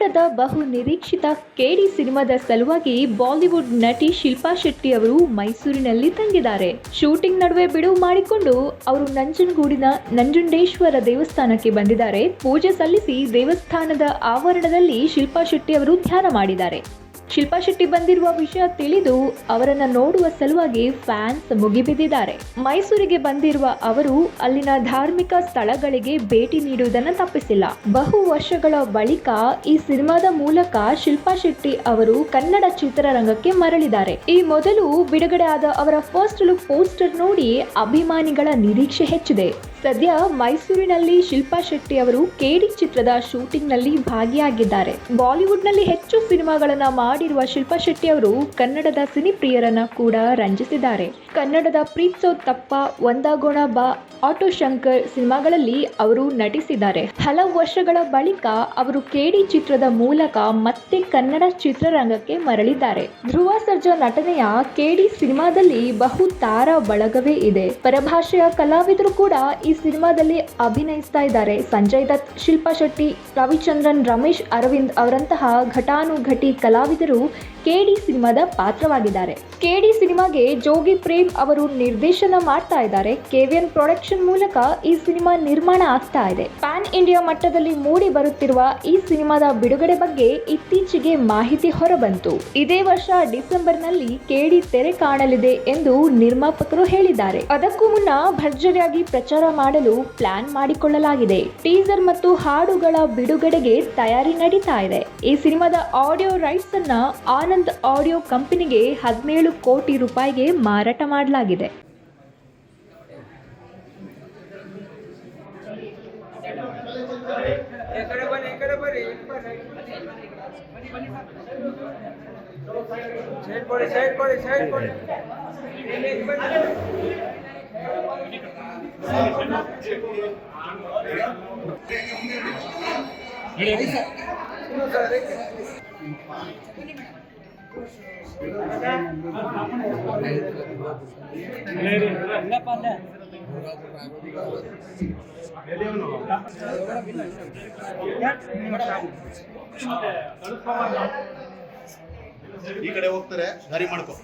ಕನ್ನಡದ ಬಹು ನಿರೀಕ್ಷಿತ ಕೇಡಿ ಸಿನಿಮಾದ ಸಲುವಾಗಿ ಬಾಲಿವುಡ್ ನಟಿ ಶಿಲ್ಪಾ ಶೆಟ್ಟಿ ಅವರು ಮೈಸೂರಿನಲ್ಲಿ ತಂಗಿದ್ದಾರೆ. ಶೂಟಿಂಗ್ ನಡುವೆ ಬಿಡುವು ಮಾಡಿಕೊಂಡು ಅವರು ನಂಜನಗೂಡಿನ ನಂಜುಂಡೇಶ್ವರ ದೇವಸ್ಥಾನಕ್ಕೆ ಬಂದಿದ್ದಾರೆ. ಪೂಜೆ ಸಲ್ಲಿಸಿ ದೇವಸ್ಥಾನದ ಆವರಣದಲ್ಲಿ ಶಿಲ್ಪಾ ಶೆಟ್ಟಿ ಅವರು ಧ್ಯಾನ ಮಾಡಿದ್ದಾರೆ. ಶಿಲ್ಪಾ ಶೆಟ್ಟಿ ಬಂದಿರುವ ವಿಷಯ ತಿಳಿದು ಅವರನ್ನ ನೋಡುವ ಸಲುವಾಗಿ ಫ್ಯಾನ್ಸ್ ಮುಗಿಬಿದ್ದಿದ್ದಾರೆ. ಮೈಸೂರಿಗೆ ಬಂದಿರುವ ಅವರು ಅಲ್ಲಿನ ಧಾರ್ಮಿಕ ಸ್ಥಳಗಳಿಗೆ ಭೇಟಿ ನೀಡುವುದನ್ನು ತಪ್ಪಿಸಿಲ್ಲ. ಬಹು ವರ್ಷಗಳ ಬಳಿಕ ಈ ಸಿನಿಮಾದ ಮೂಲಕ ಶಿಲ್ಪಾ ಶೆಟ್ಟಿ ಅವರು ಕನ್ನಡ ಚಿತ್ರರಂಗಕ್ಕೆ ಮರಳಿದ್ದಾರೆ. ಈ ಮೊದಲು ಬಿಡುಗಡೆ ಆದ ಅವರ ಫಸ್ಟ್ ಲುಕ್ ಪೋಸ್ಟರ್ ನೋಡಿ ಅಭಿಮಾನಿಗಳ ನಿರೀಕ್ಷೆ ಹೆಚ್ಚಿದೆ. ಸದ್ಯ ಮೈಸೂರಿನಲ್ಲಿ ಶಿಲ್ಪಾ ಶೆಟ್ಟಿ ಅವರು ಕೇಡಿ ಚಿತ್ರದ ಶೂಟಿಂಗ್ನಲ್ಲಿ ಭಾಗಿಯಾಗಿದ್ದಾರೆ. ಬಾಲಿವುಡ್ನಲ್ಲಿ ಹೆಚ್ಚು ಸಿನಿಮಾಗಳನ್ನ ಮಾಡಿರುವ ಶಿಲ್ಪಾ ಶೆಟ್ಟಿ ಅವರು ಕನ್ನಡದ ಸಿನಿಪ್ರಿಯರನ್ನ ಕೂಡ ರಂಜಿಸಿದ್ದಾರೆ. ಕನ್ನಡದ ಪ್ರೀತ್ಸೋ ತಪ್ಪ ಒಂದಾಗೋಣ ಬಾ, ಆಟೋ ಶಂಕರ್ ಸಿನಿಮಾಗಳಲ್ಲಿ ಅವರು ನಟಿಸಿದ್ದಾರೆ. ಹಲವು ವರ್ಷಗಳ ಬಳಿಕ ಅವರು ಕೇಡಿ ಚಿತ್ರದ ಮೂಲಕ ಮತ್ತೆ ಕನ್ನಡ ಚಿತ್ರರಂಗಕ್ಕೆ ಮರಳಿದ್ದಾರೆ. ಧ್ರುವ ಸರ್ಜಾ ನಟನೆಯ ಕೇಡಿ ಸಿನಿಮಾದಲ್ಲಿ ಬಹು ತಾರಾ ಬಳಗವೇ ಇದೆ. ಪರಭಾಷೆಯ ಕಲಾವಿದರು ಕೂಡ ಈ ಸಿನಿಮಾದಲ್ಲಿ ಅಭಿನಯಿಸ್ತಾ ಇದ್ದಾರೆ ಸಂಜಯ್ ದತ್, ಶಿಲ್ಪಾ ಶೆಟ್ಟಿ, ರವಿಚಂದ್ರನ್, ರಮೇಶ್ ಅರವಿಂದ್ ಅವರಂತಹ ಘಟಾನುಘಟಿ ಕಲಾವಿದರು ಕೆಡಿ ಸಿನಿಮಾದ ಪಾತ್ರವಾಗಿದ್ದಾರೆ. ಕೆಡಿ ಸಿನಿಮಾಗೆ ಜೋಗಿ ಪ್ರೇಮ್ ಅವರು ನಿರ್ದೇಶನ ಮಾಡ್ತಾ ಇದ್ದಾರೆ. ಕೆವಿಎನ್ ಪ್ರೊಡಕ್ಷನ್ ಮೂಲಕ ಈ ಸಿನಿಮಾ ನಿರ್ಮಾಣ ಆಗ್ತಾ ಇದೆ. ಪ್ಯಾನ್ ಇಂಡಿಯಾ ಮಟ್ಟದಲ್ಲಿ ಮೂಡಿ ಬರುತ್ತಿರುವ ಈ ಸಿನಿಮಾದ ಬಿಡುಗಡೆ ಬಗ್ಗೆ ಇತ್ತೀಚೆಗೆ ಮಾಹಿತಿ ಹೊರಬಂತು. ಇದೇ ವರ್ಷ ಡಿಸೆಂಬರ್ನಲ್ಲಿ ಕೆಡಿ ತೆರೆ ಕಾಣಲಿದೆ ಎಂದು ನಿರ್ಮಾಪಕರು ಹೇಳಿದ್ದಾರೆ. ಅದಕ್ಕೂ ಮುನ್ನ ಭರ್ಜರಿಯಾಗಿ ಪ್ರಚಾರ ಮಾಡಲು ಪ್ಲಾನ್ ಮಾಡಿಕೊಳ್ಳಲಾಗಿದೆ. ಟೀಸರ್ ಮತ್ತು ಹಾಡುಗಳ ಬಿಡುಗಡೆಗೆ ತಯಾರಿ ನಡೀತಾ ಇದೆ. ಈ ಸಿನಿಮಾದ ಆಡಿಯೋ ರೈಟ್ಸ್ ಅನ್ನ ಆನಂದ್ ಆಡಿಯೋ ಕಂಪನಿಗೆ ಹದಿನೇಳು ಕೋಟಿ ರೂಪಾಯಿಗೆ ಮಾರಾಟ ಮಾಡಲಾಗಿದೆ. ಈ ಕಡೆ ಹೋಗ್ತಾರೆ ದಾರಿ ಮಾಡ್ಕೊ.